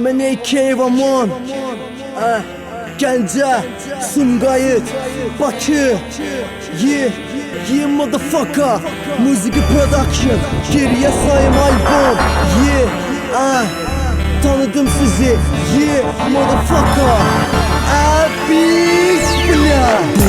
MNK Vamon eh, Gence Sumgayıt Bakı Ye Ye motherfucker. Müziği production Geriye sayım albüm Ye eh, Tanıdım sizi. Ye motherfucker.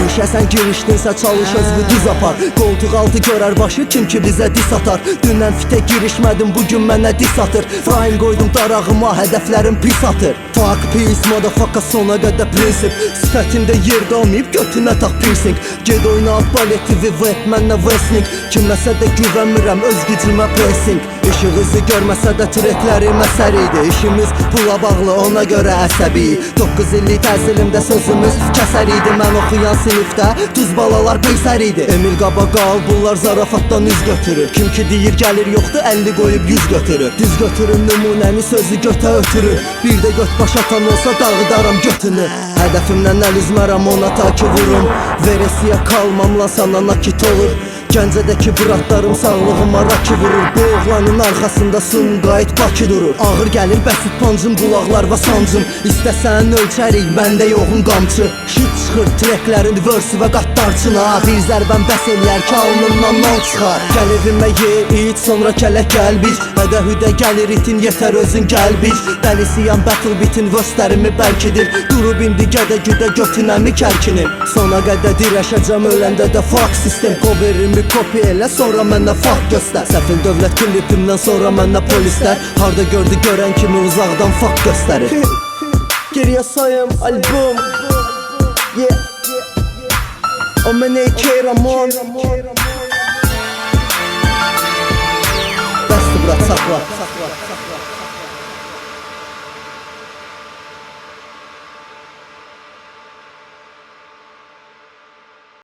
Düşəsən girişdinsə çalış özünü düz apar. Qoltuq altı görər başı kim ki bizə dis atar. Dünən fitə girişmədim bugün mənə dis atır. Frain qoydum darağıma hədəflərim pis atır. Fuck peace motherfucker sona qədər prinsip. Sifətində yerdə olmayıb götünə tax piercing. Ged oyna baleti vivet mənlə wrestling. Kiməsə də güvənmirəm öz gücümə pressing İşığızı görməsə də treklərim əsər idi. İşimiz pula bağlı ona görə əsəbi. 9 illik təhsilimdə sözümüz kəsər idi. Mən oxuyan sinifdə düz balalar beysər idi. Emil Qabaqal bunlar zarafatdan üz götürür. Kim ki deyir gəlir yoxdur 50 qoyub 100 götürür. Düz götürün nümunəni sözü götə ötürür. Bir də göt baş atan olsa dağıdaram götünü. Hədəfimdən əl üzmərəm ona ta ki vurum. Veresiyə kalmam lan sana nakit olur Gəncədəki bratlarım sağlığıma raki vurur. Bu oğlanın arxasında Sumqayıt Bakı durur. Ağır gəlir bəsit pancım, qulaqlar və sancım. İstəsən ölçərik, məndə yoxun qamçı. Şit çıxır treklərin versi və qatdarçına Bir zərbən bəs eləyər ki alnından nal çıxar. Gəl evimə ye, iç, sonra kələ gəl bic Hədə hüdə gəlir itin, yetər özün gəl bic Dəlisiyəm battle bitin, vöstərimi bəlkidir Durub indi gədə güdə götünəmi kərkinin Sona qədər dirəşəcəm öləndə də fuck sistem Coverimi copy elə sonra mənə fuck göstər Səfil dövlət klipimdən sonra mənə polislər Harda gördü görən kimi uzaqdan fuck göstərir Geriyə sayım album Yeah Aman AK Ramon Bəsdir bırak sakla